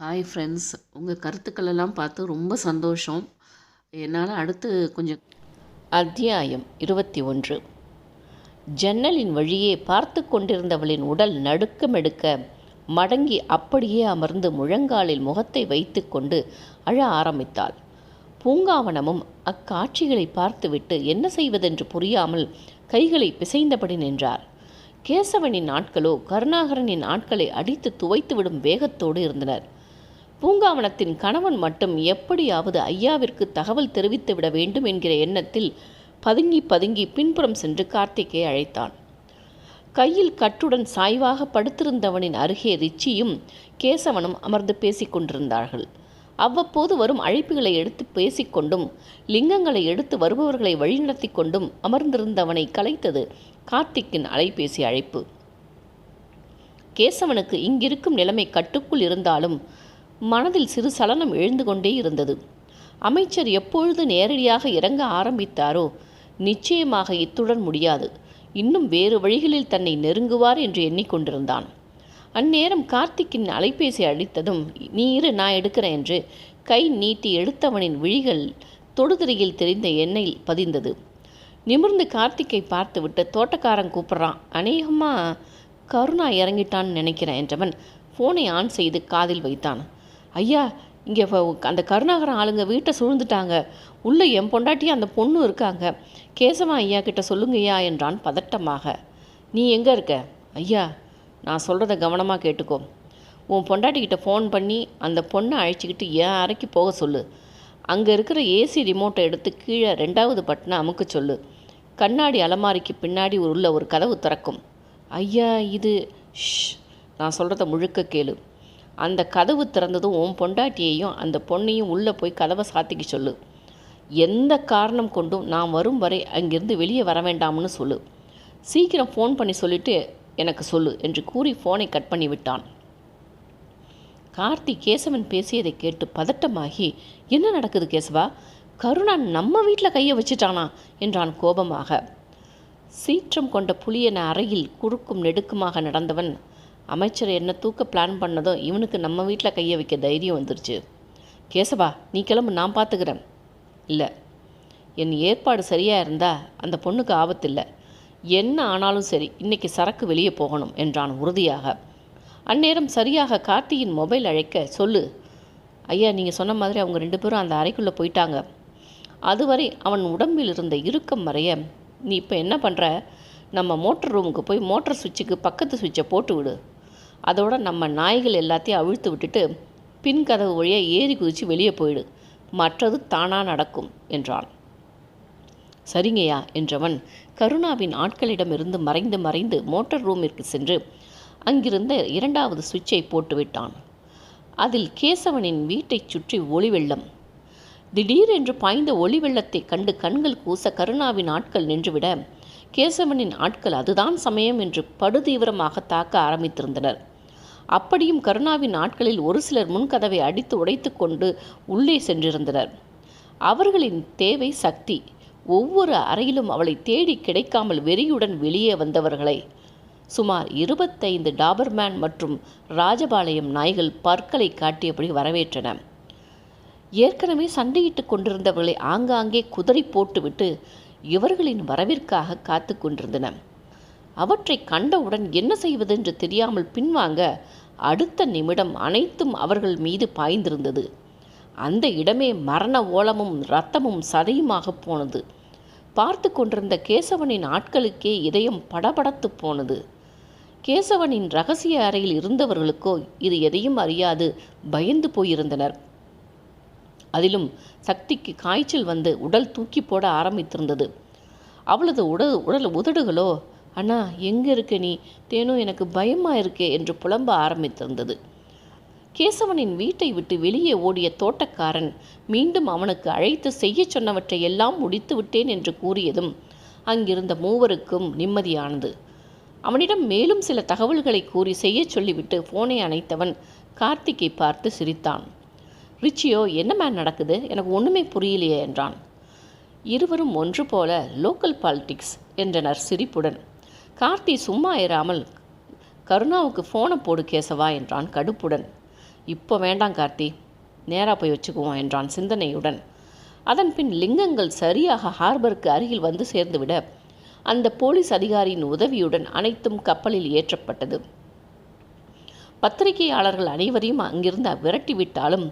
Hi friends உங்கள் கருத்துக்களெல்லாம் பார்த்து ரொம்ப சந்தோஷம். என்னால் அடுத்து கொஞ்சம் அத்தியாயம் இருபத்தி ஒன்று. ஜன்னலின் வழியே பார்த்து கொண்டிருந்தவளின் உடல் நடுக்கமெடுக்க மடங்கி அப்படியே அமர்ந்து முழங்காலில் முகத்தை வைத்துக்கொண்டு அழ ஆரம்பித்தாள். பூங்காவனமும் அக்காட்சிகளை பார்த்துவிட்டு என்ன செய்வதென்று புரியாமல் கைகளை பிசைந்தபடி நின்றார். கேசவனின் ஆட்களோ கருணாகரனின் ஆட்களை அடித்து துவைத்துவிடும் வேகத்தோடு இருந்தனர். பூங்காவனத்தின் கணவன் மட்டும் எப்படியாவது ஐயாவிற்கு தகவல் தெரிவித்துவிட வேண்டும் என்கிற எண்ணத்தில் பதுங்கி பதுங்கி பின்புறம் சென்று கார்த்திகை அழைத்தான். கையில் கட்டுடன் சாய்வாக படுத்திருந்தவனின் அருகே ரிச்சியும் கேசவனும் அமர்ந்து பேசிக்கொண்டிருந்தார்கள் அவ்வப்போது வரும் அழைப்புகளை எடுத்து பேசிக்கொண்டும் லிங்கங்களை எடுத்து வருபவர்களை வழிநடத்தி கொண்டும் அமர்ந்திருந்தவனை கலைத்தது கார்த்திக்கின் அலைபேசி அழைப்பு. கேசவனுக்கு இங்கிருக்கும் நிலைமை கட்டுக்குள் இருந்தாலும் மனதில் சிறு சலனம் எழுந்து கொண்டே இருந்தது. அமைச்சர் எப்பொழுது நேரடியாக இறங்க ஆரம்பித்தாரோ நிச்சயமாக இத்துடன் முடியாது. இன்னும் வேறு வழிகளில் தன்னை நெருங்குவார் என்று எண்ணிக்கொண்டிருந்தான். அந்நேரம் கார்த்திக்கின் அலைபேசி அடித்ததும் நீ இரு நான் எடுக்கிறேன் என்று கை நீட்டி எடுத்தவனின் விழிகள் தொடுதிரையில் தெரிந்த எண்ணெய் பதிந்தது. நிமிர்ந்து கார்த்திக்கை பார்த்துவிட்டு தோட்டக்காரன் கூப்பிட்றான் அநேகமாக கருணா இறங்கிட்டான்னு நினைக்கிறேன் என்றவன் ஃபோனை ஆன் செய்து காதில் வைத்தான். ஐயா இங்கே அந்த கருணாகரன் ஆளுங்க வீட்டை சூழ்ந்துட்டாங்க. உள்ளே என் பொண்டாட்டி அந்த பொண்ணு இருக்காங்க. கேசவா ஐயா கிட்ட சொல்லுங்கய்யா என்றான் பதட்டமாக. நீ எங்கே இருக்க? ஐயா நான் சொல்கிறத கவனமாக கேட்டுக்கோ. உன் பொண்டாட்டிக்கிட்ட ஃபோன் பண்ணி அந்த பொண்ணை அழைச்சிக்கிட்டு என் அறைக்கு போக சொல்லு. அங்கே இருக்கிற ஏசி ரிமோட்டை எடுத்து கீழே ரெண்டாவது பட்டனை அமுக்க சொல்லு. கண்ணாடி அலமாரிக்கு பின்னாடி உள்ள ஒரு கதவு திறக்கும். ஐயா இது ஷ் நான் சொல்கிறத முழுக்க கேளு. அந்த கதவு திறந்ததும் உன் பொண்டாட்டியையும் அந்த பொண்ணையும் உள்ளே போய் கதவை சாத்திக்க சொல்லு. எந்த காரணம் கொண்டும் நான் வரும் வரை அங்கிருந்து வெளியே வர வேண்டாம்னு சொல்லு. சீக்கிரம் ஃபோன் பண்ணி சொல்லிட்டு எனக்கு சொல்லு என்று கூறி ஃபோனை கட் பண்ணி விட்டான். கார்த்தி கேசவன் பேசியதை கேட்டு பதட்டமாகி என்ன நடக்குது கேசவா? கருணா நம்ம வீட்டில் கையை வச்சுட்டானா? என்றான் கோபமாக. சீற்றம் கொண்ட புலியன அறையில் குறுக்கும் நெடுக்குமாக நடந்தவன் அமைச்சர் என்ன தூக்க பிளான் பண்ணதோ இவனுக்கு நம்ம வீட்டில் கையை வைக்க தைரியம் வந்துருச்சு. கேசவா நீ கிளம்பு நான் பார்த்துக்கிறேன் இல்லை. என் ஏற்பாடு சரியாக இருந்தால் அந்த பொண்ணுக்கு ஆபத்தில்லை. என்ன ஆனாலும் சரி இன்னைக்கு சரக்கு வெளியே போகணும் என்றான் உறுதியாக. அந்நேரம் சரியாக கார்த்தியின் மொபைல் அழைக்க சொல்லு. ஐயா நீங்கள் சொன்ன மாதிரி அவங்க ரெண்டு பேரும் அந்த அறைக்குள்ளே போயிட்டாங்க. அதுவரை அவன் உடம்பில் இருந்த இறுக்கம் மறைய நீ இப்போ என்ன பண்ணுற நம்ம மோட்டர் ரூமுக்கு போய் மோட்டர் சுவிட்சுக்கு பக்கத்து சுவிட்சை போட்டு விடு. அதோட நம்ம நாய்கள் எல்லாத்தையும் அவிழ்த்து விட்டுட்டு பின் கதவு வழியாக ஏறி குதித்து வெளியே போயிடு. மற்றது தானாக நடக்கும் என்றான் சரிங்கய்யா என்றவன் கருணாவின் ஆட்களிடமிருந்து மறைந்து மறைந்து மோட்டார் ரூமிற்கு சென்று அங்கிருந்த இரண்டாவது சுவிட்சை போட்டுவிட்டான் அதில் கேசவனின் வீட்டைச் சுற்றி ஒளி வெள்ளம். திடீரென்று பாய்ந்த ஒளி வெள்ளத்தை கண்டு கண்கள் கூச கருணாவின் ஆட்கள் நின்றுவிட கேசவனின் ஆட்கள் அதுதான் சமயம் என்று படுதீவிரமாக தாக்க ஆரம்பித்திருந்தனர். அப்படியும் கருணாவின் ஆட்களில் ஒரு சிலர் முன்கதவை அடித்து உடைத்து கொண்டு உள்ளே சென்றிருந்தனர். அவர்களின் தேவை சக்தி. ஒவ்வொரு அறையிலும் அவளை தேடி கிடைக்காமல் வெறியுடன் வெளியே வந்தவர்களை. சுமார் இருபத்தைந்து டாபர்மேன் மற்றும் ராஜபாளையம் நாய்கள் பற்களை காட்டியபடி வரவேற்றன. ஏற்கனவே சண்டையிட்டு கொண்டிருந்தவர்களை ஆங்காங்கே குதறி போட்டுவிட்டு இவர்களின் வரவிற்காக காத்து கொண்டிருந்தன. அவற்றை கண்டவுடன் என்ன செய்வதென்று தெரியாமல் பின்வாங்க அடுத்த நிமிடம் அனைத்தும் அவர்கள் மீது பாய்ந்திருந்தது. அந்த இடமே மரண ஓலமும் இரத்தமும் சதையுமாக போனது. பார்த்து கொண்டிருந்த கேசவனின் ஆட்களுக்கே இதயம் படபடத்து போனது. கேசவனின் ரகசிய அறையில் இருந்தவர்களுக்கோ இது எதையும் அறியாது பயந்து போயிருந்தனர். அதிலும் சக்திக்கு காய்ச்சல் வந்து உடல் தூக்கி போட ஆரம்பித்திருந்தது. அவளது உடல் உடல் உதடுகளோ அண்ணா எங்கே இருக்க நீ? தேனும் எனக்கு பயமாக இருக்கே என்று புலம்ப ஆரம்பித்திருந்தது. கேசவனின் வீட்டை விட்டு வெளியே ஓடிய தோட்டக்காரன் மீண்டும் அவனுக்கு அழைத்து செய்ய சொன்னவற்றை எல்லாம் முடித்து விட்டேன் என்று கூறியதும் அங்கிருந்த மூவருக்கும் நிம்மதியானது. அவனிடம் மேலும் சில தகவல்களை கூறி செய்ய சொல்லிவிட்டு ஃபோனை அணைத்தவன் கார்த்திக்கை பார்த்து சிரித்தான். ரிச்சியோ என்ன நடக்குது? எனக்கு ஒன்றுமே புரியலையே என்றான். இருவரும் ஒன்று போல லோக்கல் பாலிடிக்ஸ் என்றனர் சிரிப்புடன். கார்த்தி சும்மா ஏறாமல் கருணாவுக்கு ஃபோனை போடு கேசவா என்றான் கடுப்புடன். இப்போ வேண்டாம் கார்த்தி நேராக போய் வச்சுக்குவோம் என்றான் சிந்தனையுடன். அதன் பின் லிங்கங்கள் சரியாக ஹார்பருக்கு அருகில் வந்து சேர்ந்துவிட அந்த போலீஸ் அதிகாரியின் உதவியுடன் அனைத்தும் கப்பலில் ஏற்றப்பட்டது. பத்திரிகையாளர்கள் அனைவரையும் அங்கிருந்து விரட்டிவிட்டாலும்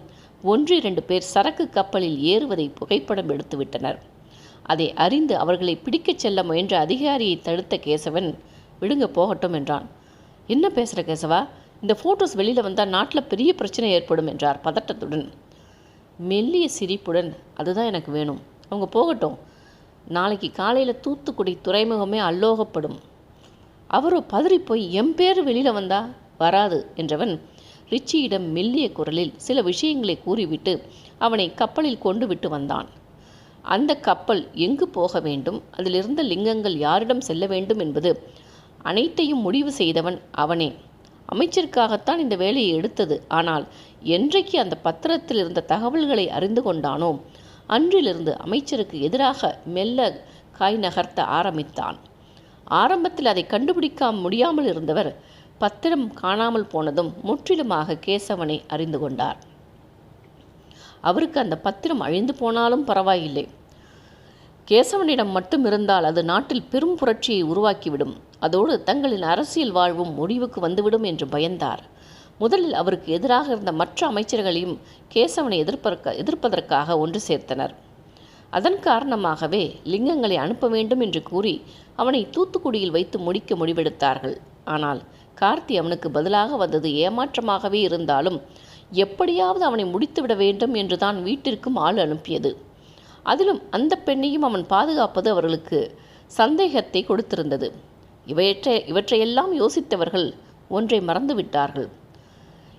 ஒன்று இரண்டு பேர் சரக்கு கப்பலில் ஏறுவதை புகைப்படம் எடுத்துவிட்டனர். அதை அறிந்து அவர்களை பிடிக்கச் செல்ல முயன்ற அதிகாரியை தடுத்த கேசவன் விடுங்க போகட்டும் என்றான். என்ன பேசுகிற கேசவா? இந்த ஃபோட்டோஸ் வெளியில் வந்தால் நாட்டில் பெரிய பிரச்சனை ஏற்படும் என்றார் பதட்டத்துடன். மெல்லிய சிரிப்புடன் அதுதான் எனக்கு வேணும். அவங்க போகட்டும். நாளைக்கு காலையில் தூத்துக்குடி துறைமுகமே அல்லோகப்படும். அவரோ பதறி போய் என் பேர் வெளியில் வந்தா? வராது என்றவன் ரிச்சியிடம் மெல்லிய குரலில் சில விஷயங்களை கூறிவிட்டு அவனை கப்பலில் கொண்டு விட்டு வந்தான். அந்த கப்பல் எங்கு போக வேண்டும்? அதிலிருந்த லிங்கங்கள் யாரிடம் செல்ல வேண்டும் என்பது அனைத்தையும் முடிவு செய்தவன் அவனே. அமைச்சருக்காகத்தான் இந்த வேலையை எடுத்தது. ஆனால் என்றைக்கு அந்த பத்திரத்தில் இருந்த தகவல்களை அறிந்து கொண்டானோ அன்றிலிருந்து அமைச்சருக்கு எதிராக மெல்ல காய் நகர்த்த ஆரம்பித்தான். ஆரம்பத்தில் அதை கண்டுபிடிக்க முடியாமல் இருந்தவர் பத்திரம் காணாமல் போனதும் முற்றிலுமாக கேசவனை அறிந்து கொண்டார். அவருக்கு அந்த பத்திரம் அழிந்து போனாலும் பரவாயில்லை. கேசவனிடம் மட்டும் இருந்தால் அது நாட்டில் பெரும் புரட்சியை உருவாக்கிவிடும். அதோடு தங்களின் அரசியல் வாழ்வும் முடிவுக்கு வந்துவிடும் என்று பயந்தார். முதலில் அவருக்கு எதிராக இருந்த மற்ற அமைச்சர்களையும் கேசவனை எதிர்ப்பதற்க எதிர்ப்பதற்காக ஒன்று சேர்த்தனர். அதன் காரணமாகவே லிங்கங்களை அனுப்ப வேண்டும் என்று கூறி அவனை தூத்துக்குடியில் வைத்து முடிக்க முடிவெடுத்தார்கள். ஆனால் கார்த்தி அவனுக்கு பதிலாக வந்தது ஏமாற்றமாகவே இருந்தாலும் எப்படியாவது அவனை முடித்துவிட வேண்டும் என்று தான் வீட்டிற்கும் ஆள் அனுப்பியது. அதிலும் அந்த பெண்ணையும் அவன் பாதுகாப்பது அவர்களுக்கு சந்தேகத்தை கொடுத்திருந்தது. இவற்றை இவற்றையெல்லாம் யோசித்தவர்கள் ஒன்றை மறந்துவிட்டார்கள்.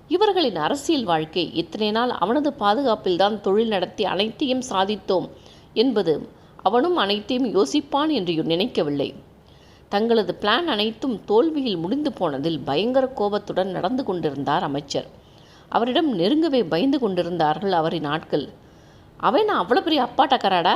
இவர்களின் அரசியல் வாழ்க்கை இத்தனை நாள் அவனது பாதுகாப்பில்தான் தொழில் நடத்தி அனைத்தையும் சாதித்தோம் என்பது அவனும் அனைத்தையும் யோசிப்பான் என்று நினைக்கவில்லை. தங்களது பிளான் அனைத்தும் தோல்வியில் முடிந்து போனதில் பயங்கர கோபத்துடன் நடந்து கொண்டிருந்தார் அமைச்சர். அவரிடம் நெருங்கவே பயந்து கொண்டிருந்தார்கள் அவரின் ஆட்கள். அவன் நான் அவ்வளோ பெரிய அப்பாட்டக்கராடா?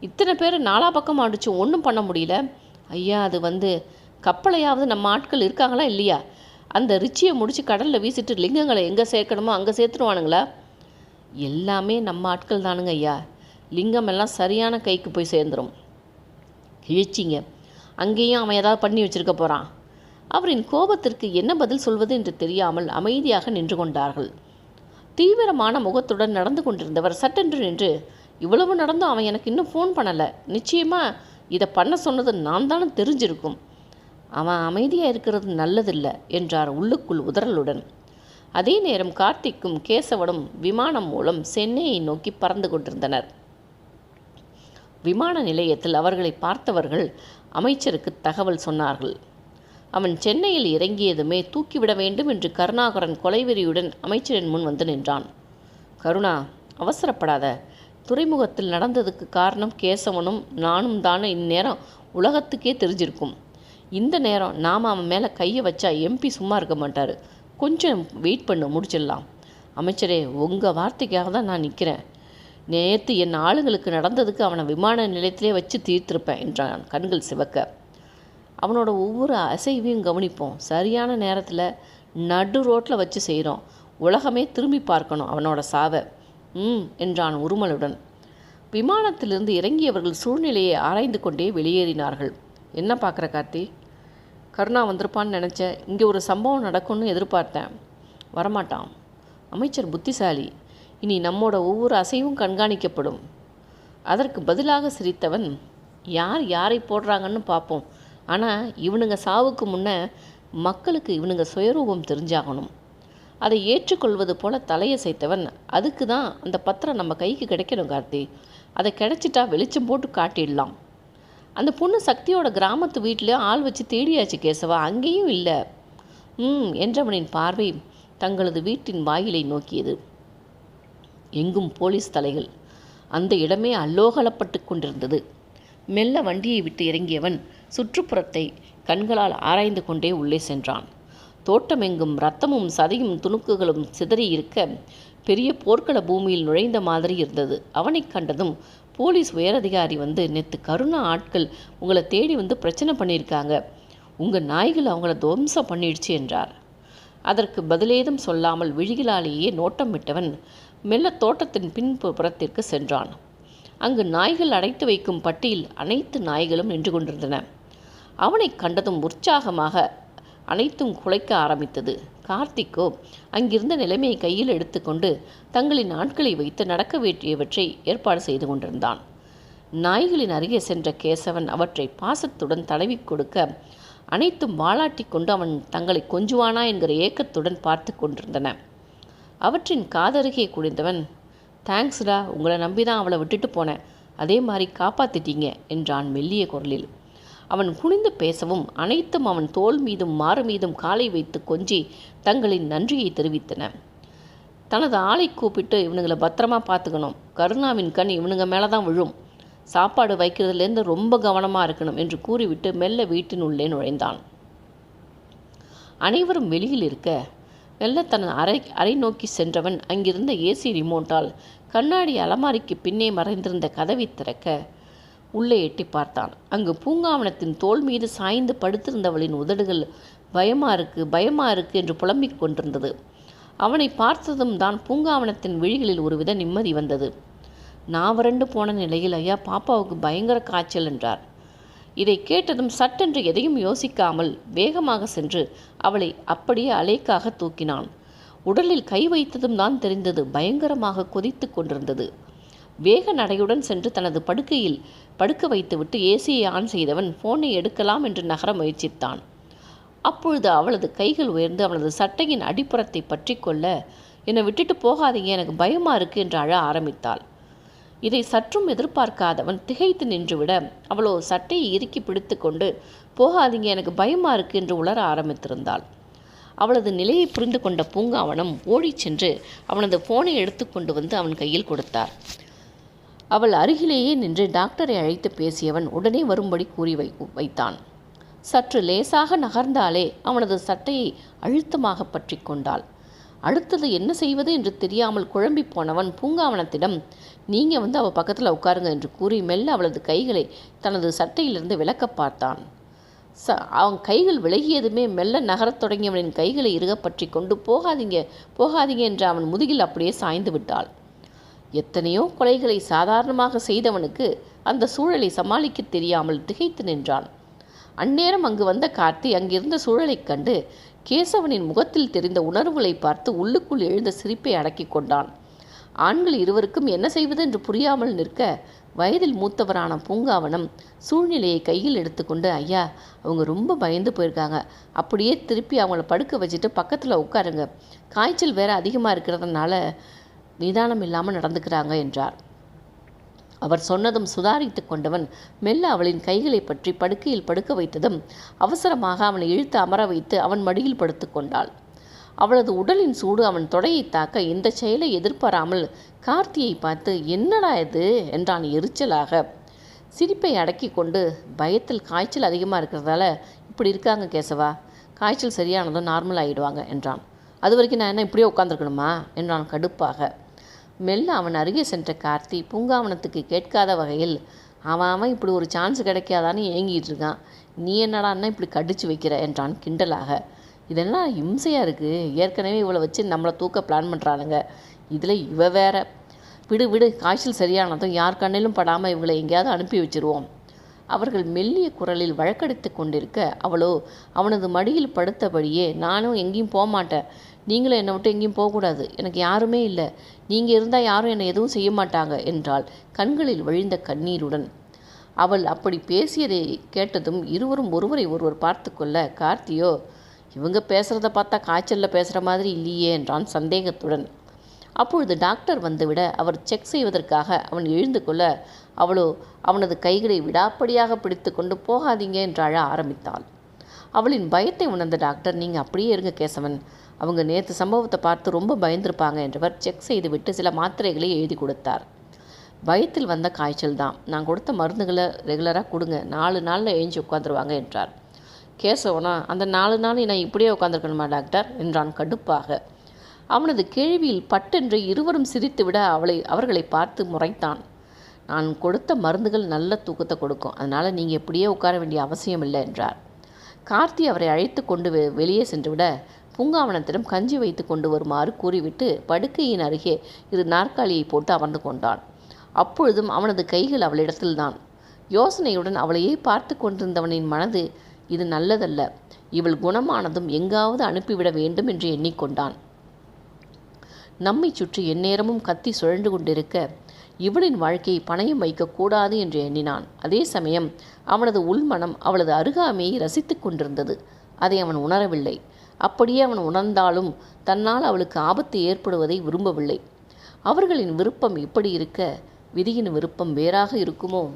இத்தனை பேர் நாலா பக்கம் அடிச்சு ஒன்றும் பண்ண முடியல. ஐயா அது வந்து கப்பலையாவது நம்ம ஆட்கள் இருக்காங்களா இல்லையா? அந்த ரிச்சியை முடித்து கடலில் வீசிட்டு லிங்கங்களை எங்கே சேர்க்கணுமோ அங்கே சேர்த்துருவானுங்களா? எல்லாமே நம்ம ஆட்கள் தானுங்க ஐயா. லிங்கம் எல்லாம் சரியான கைக்கு போய் சேர்ந்துடும் கிழிச்சிங்க. அங்கேயும் அவன் ஏதாவது பண்ணி வச்சிருக்க போகிறான் அவரின் கோபத்திற்கு என்ன பதில் சொல்வது என்று தெரியாமல் அமைதியாக நின்று கொண்டார்கள். தீவிரமான முகத்துடன் நடந்து கொண்டிருந்தவர் சட்டென்று நின்று இவ்வளவு நடந்தும் அவன் எனக்கு இன்னும் ஃபோன் பண்ணலை. நிச்சயமாக இதை பண்ண சொன்னது நான் தானே தெரிஞ்சிருக்கும். அவன் அமைதியாக இருக்கிறது நல்லதில்லை என்றார் உள்ளுக்குள் உதறலுடன். அதே நேரம் கார்த்திக்கும் கேசவனும் விமானம் மூலம் சென்னையை நோக்கி பறந்து கொண்டிருந்தனர். விமான நிலையத்தில் அவர்களை பார்த்தவர்கள் அமைச்சருக்கு தகவல் சொன்னார்கள். அவன் சென்னையில் இறங்கியதுமே தூக்கிவிட வேண்டும் என்று கருணாகரன் கொலைவெறியுடன் அமைச்சரின் முன் வந்து நின்றான். கருணா அவசரப்படாத. துறைமுகத்தில் நடந்ததுக்கு காரணம் கேசவனும் நானும் தானே இந்நேரம் உலகத்துக்கே தெரிஞ்சிருக்கும். இந்த நேரம் நாம் அவன் மேலே கையை வச்சா எம்பி சும்மா இருக்க மாட்டார். கொஞ்சம் வெயிட் பண்ணு முடிச்சிடலாம். அமைச்சரே உங்கள் வார்த்தைக்காக தான் நான் நிற்கிறேன் நேற்று என் ஆளுங்களுக்கு நடந்ததுக்கு அவனை விமான நிலையத்திலே வச்சு தீர்த்திருப்பேன் என்றான். கண்கள் சிவக்க. அவனோட ஒவ்வொரு அசைவையும் கவனிப்போம். சரியான நேரத்தில் நடு ரோட்டில் வச்சு செய்கிறோம் உலகமே திரும்பி பார்க்கணும் அவனோட சாவை. ம் என்றான் உருமலுடன். விமானத்திலிருந்து இறங்கியவர்கள் சூழ்நிலையை ஆராய்ந்து கொண்டே வெளியேறினார்கள். என்ன பார்க்குற கார்த்தி? கருணா வந்திருப்பான்னு நினச்சேன் இங்கே ஒரு சம்பவம் நடக்கும்னு எதிர்பார்த்தேன். வரமாட்டான். அமைச்சர் புத்திசாலி இனி நம்மோட ஒவ்வொரு அசைவும் கண்காணிக்கப்படும். அதற்கு பதிலாக சிரித்தவன் யார் யாரை போடுறாங்கன்னு பார்ப்போம் ஆனால் இவனுங்க சாவுக்கு முன்னே மக்களுக்கு இவனுங்க சுயரூபம் தெரிஞ்சாகணும். அதை ஏற்றுக்கொள்வது போல தலையசைத்தவன் அதுக்கு தான் அந்த பத்திரம் நம்ம கைக்கு கிடைக்கணும் கார்த்தி. அதை கிடைச்சிட்டா வெளிச்சம் போட்டு காட்டிடலாம். அந்த பொண்ணு சக்தியோட கிராமத்து வீட்டில் ஆள் வச்சு தேடியாச்சு கேசவா. அங்கேயும் இல்லை. ம் என்றவனின் பார்வை தங்களது வீட்டின் வாயிலை நோக்கியது. எங்கும் போலீஸ் தலைகள். அந்த இடமே அல்லோகலப்பட்டு கொண்டிருந்தது. மெல்ல வண்டியை விட்டு இறங்கியவன் சுற்றுப்புறத்தை கண்களால் ஆராய்ந்து கொண்டே உள்ளே சென்றான். தோட்டமெங்கும் ரத்தமும் சதையும் துணுக்குகளும் சிதறி இருக்க பெரிய போர்க்கள பூமியில் நுழைந்த மாதிரி இருந்தது. அவனைக் கண்டதும் போலீஸ் உயரதிகாரி வந்து நேற்று கருணா ஆட்கள் உங்களை தேடி வந்து பிரச்சனை பண்ணியிருக்காங்க. உங்கள் நாய்கள் அவங்கள துவம்சம் பண்ணிடுச்சு என்றார். அதற்கு பதிலேதும் சொல்லாமல் விழிகளாலேயே நோட்டம் விட்டவன் மெல்ல தோட்டத்தின் பின்புறத்திற்கு சென்றான். அங்கு நாய்கள் அடைத்து வைக்கும் பட்டியில் அனைத்து நாய்களும் நின்று கொண்டிருந்தன. அவனை கண்டதும் உற்சாகமாக அனைத்தும் குலைக்க ஆரம்பித்தது. கார்த்திக்கோ அங்கிருந்த நிலைமையை கையில் எடுத்துக்கொண்டு தங்களின் ஆட்களை வைத்து நடக்க வேண்டியவற்றை ஏற்பாடு செய்து கொண்டிருந்தான். நாய்களின் அருகே சென்ற கேசவன் அவற்றை பாசத்துடன் தடவி கொடுக்க அனைத்தும் வாளாட்டி கொண்டு அவன் தங்களை கொஞ்சுவானா என்கிற ஏக்கத்துடன் பார்த்து கொண்டிருந்தன. அவற்றின் காதருகே குடிந்தவன் தேங்க்ஸ்டா உங்களை நம்பி தான் அவளை விட்டுட்டு போனேன். அதே மாதிரி காப்பாத்திட்டீங்க என்றான் மெல்லிய குரலில். அவன் குனிந்து பேசவும் அனைத்தும் அவன் தோல் மீதும் மாறு மீதும் காலை வைத்து கொஞ்சி தங்களின் நன்றியை தெரிவித்தன. தனது ஆளை கூப்பிட்டு இவனுங்களை பத்திரமா பார்த்துக்கணும். கருணாவின் கண் இவனுங்க மேலே தான் விழும். சாப்பாடு வைக்கிறதுலேருந்து ரொம்ப கவனமாக இருக்கணும் என்று கூறிவிட்டு மெல்ல வீட்டின் உள்ளே நுழைந்தான். அனைவரும் வெளியில் இருக்க மெல்ல தன் அறை அறை நோக்கி சென்றவன் அங்கிருந்த ஏசி ரிமோட்டால் கண்ணாடி அலமாரிக்கு பின்னே மறைந்திருந்த கதவை திறக்க உள்ளே எட்டி பார்த்தான். அங்கு பூங்காவனத்தின் தோள் மீது சாய்ந்து படுத்திருந்தவளின் உதடுகள் பயமா இருக்கு பயமா இருக்கு என்று புலம்பிக் கொண்டிருந்தது. அவனை பார்த்ததும் தான் பூங்காவனத்தின் விழிகளில் ஒருவித நிம்மதி வந்தது. நான் வறண்டு போன நிலையில் ஐயா பாப்பாவுக்கு பயங்கர காய்ச்சல் என்றார். இதை கேட்டதும் சட்டென்று எதையும் யோசிக்காமல் வேகமாக சென்று அவளை அப்படியே அலைக்காக தூக்கினான். உடலில் கை வைத்ததும் தான் தெரிந்தது பயங்கரமாக கொதித்து கொண்டிருந்தது. வேக நடையுடன் சென்று தனது படுக்கையில் படுக்க வைத்துவிட்டு ஏசியை ஆன் செய்தவன் போனை எடுக்கலாம் என்று நகர முயற்சித்தான். அப்பொழுது அவளது கைகள் உயர்ந்து அவனது சட்டையின் அடிப்புறத்தை பற்றி கொள்ள என்னை விட்டுட்டு போகாதீங்க எனக்கு பயமா இருக்கு என்று அழ ஆரம்பித்தாள். இதை சற்றும் எதிர்பார்க்காதவன் திகைத்து நின்றுவிட அவளோ சட்டையை இறுக்கி பிடித்து கொண்டு போகாதீங்க எனக்கு பயமா இருக்கு என்று உளர ஆரம்பித்திருந்தாள். அவளது நிலையை புரிந்து கொண்ட பூங்காவனம் ஓடிச் சென்று அவனது போனை எடுத்துக்கொண்டு வந்து அவன் கையில் கொடுத்தார். அவள் அருகிலேயே நின்று டாக்டரை அழைத்து பேசியவன் உடனே வரும்படி கூறி வை வைத்தான். சற்று லேசாக நகர்ந்தாலே அவனது சட்டையை அழுத்தமாக பற்றி கொண்டாள். அடுத்தது என்ன செய்வது என்று தெரியாமல் குழம்பி போனவன் பூங்காவனத்திடம் நீங்கள் வந்து அவள் பக்கத்தில் உட்காருங்க என்று கூறி மெல்ல அவளது கைகளை தனது சட்டையிலிருந்து விலக்க பார்த்தான். ச அவன் கைகள் விலகியதுமே மெல்ல நகரத் தொடங்கியவனின் கைகளை இறுக பற்றி கொண்டு போகாதீங்க போகாதீங்க என்று அவன் முதுகில் அப்படியே சாய்ந்து விட்டாள். எத்தனையோ கொலைகளை சாதாரணமாக செய்தவனுக்கு அந்த சூழலை சமாளிக்க தெரியாமல் திகைத்து நின்றான். அந்நேரம் அங்கு வந்த கார்த்தி அங்கிருந்த சூழலைக் கண்டு கேசவனின் முகத்தில் தெரிந்த உணர்வுகளை பார்த்து உள்ளுக்குள் எழுந்த சிரிப்பை அடக்கிக் கொண்டான். ஆண்கள் இருவருக்கும் என்ன செய்வது என்று புரியாமல் நிற்க வயதில் மூத்தவரான பூங்காவனம் சூழ்நிலையை கையில் எடுத்துக்கொண்டு ஐயா அவங்க ரொம்ப பயந்து போயிருக்காங்க. அப்படியே திருப்பி அவங்கள படுக்க வச்சுட்டு பக்கத்தில் உட்காருங்க. காய்ச்சல் வேற அதிகமாக இருக்கிறதுனால நிதானம் இல்லாமல் நடந்துக்கிறாங்க என்றார். அவர் சொன்னதும் சுதாரித்து கொண்டவன் மெல்ல அவளின் கைகளை பற்றி படுக்கையில் படுக்க வைத்ததும் அவசரமாக அவனை இழுத்து அமர வைத்து அவன் மடியில் படுத்து கொண்டாள். அவளது உடலின் சூடு அவன் தொடையை தாக்க இந்த செயலை எதிர்பாராமல் கார்த்தியை பார்த்து என்னடா இது? என்றான் எரிச்சலாக. சிரிப்பை அடக்கி கொண்டு பயத்தில் காய்ச்சல் அதிகமாக இருக்கிறதால இப்படி இருக்காங்க கேசவா. காய்ச்சல் சரியானதும் நார்மல் ஆகிடுவாங்க என்றான். அது வரைக்கும் நான் என்ன இப்படியே உட்காந்துருக்கணுமா என்றான் கடுப்பாக. மெல்ல அவன் அருகே சென்ற கார்த்தி பூங்காவனத்துக்கு கேட்காத வகையில் அவன் அவன் இப்படி ஒரு சான்ஸ் கிடைக்காதான்னு ஏங்கிட்டு இருக்கான். நீ என்னடான்னா இப்படி கடிச்சு வைக்கிற? என்றான் கிண்டலாக. இதெல்லாம் இம்சையாக இருக்குது ஏற்கனவே இவளை வச்சு நம்மளை தூக்க பிளான் பண்ணுறானுங்க இதில் இவ வேற. விடு விடு. காய்ச்சல் சரியானதும் யார் கண்ணிலும் படாமல் இவளை எங்கேயாவது அனுப்பி வச்சிருவோம். அவர்கள் மெல்லிய குரலில் வழக்கடித்து கொண்டிருக்க அவளோ அவனது மடியில் படுத்தபடியே நானும் எங்கேயும் போக மாட்டேன் நீங்களும் என்னை விட்டு எங்கேயும் போகக்கூடாது. எனக்கு யாருமே இல்லை. நீங்கள் இருந்தால் யாரும் என்னை எதுவும் செய்ய மாட்டாங்க என்றாள் கண்களில் வழிந்த கண்ணீருடன். அவள் அப்படி பேசியதை கேட்டதும் இருவரும் ஒருவரை ஒருவர் பார்த்து கொள்ள கார்த்தியோ இவங்க பேசுகிறத பார்த்தா காய்ச்சலில் பேசுகிற மாதிரி இல்லையே என்றான் சந்தேகத்துடன். அப்பொழுது டாக்டர் வந்துவிட அவர் செக் செய்வதற்காக அவன் எழுந்து கொள்ள அவளோ அவனது கைகளை விடாப்படியாக பிடித்து கொண்டு போகாதீங்க என்று அழ ஆரம்பித்தாள். அவளின் பயத்தை உணர்ந்த டாக்டர் நீங்கள் அப்படியே இருங்க கேசவன். அவங்க நேற்று சம்பவத்தை பார்த்து ரொம்ப பயந்திருப்பாங்க என்றவர் செக் செய்துவிட்டு சில மாத்திரைகளை எழுதி கொடுத்தார். வயிற்றில் வந்த காய்ச்சல் தான். நான் கொடுத்த மருந்துகளை ரெகுலராக கொடுங்க. நாலு நாளில் எழுஞ்சி உட்காந்துருவாங்க என்றார். கேசவனா அந்த நாலு நாள் நான் இப்படியே உட்காந்துருக்கணுமா டாக்டர்? என்றான் கடுப்பாக. அவனது கேள்வியில் பட்டென்று இருவரும் சிரித்துவிட அவளை அவர்களை பார்த்து முறைத்தான். நான் கொடுத்த மருந்துகள் நல்ல தூக்கத்தை கொடுக்கும். அதனால் நீங்கள் இப்படியே உட்கார வேண்டிய அவசியம் இல்லை என்றார். கார்த்தி அவரை அழைத்து கொண்டு வெளியே சென்றுவிட பூங்காவனத்திடம் கஞ்சி வைத்து கொண்டு வருமாறு கூறிவிட்டு படுக்கையின் அருகே இரு நாற்காலியை போட்டு அமர்ந்து கொண்டான். அப்பொழுதும் அவனது கைகள் அவளிடத்தில்தான் யோசனையுடன் அவளையே பார்த்து கொண்டிருந்தவனின் மனது இது நல்லதல்ல. இவள் குணமானதும் எங்காவது அனுப்பிவிட வேண்டும் என்று எண்ணிக்கொண்டான். நம்மை சுற்றி எந்நேரமும் கத்தி சுழன்று கொண்டிருக்க இவளின் வாழ்க்கையை பணையம் வைக்கக்கூடாது என்று எண்ணினான். அதே சமயம் அவனது உள்மனம் அவளது அருகாமையை ரசித்துக் கொண்டிருந்தது. அதை அவன் உணரவில்லை. அப்படியே அவன் உணர்ந்தாலும் தன்னால் அவளுக்கு ஆபத்து ஏற்படுவதை விரும்பவில்லை. அவர்களின் விருப்பம் இப்படி இருக்க விதியின் விருப்பம் வேறாக இருக்குமோ?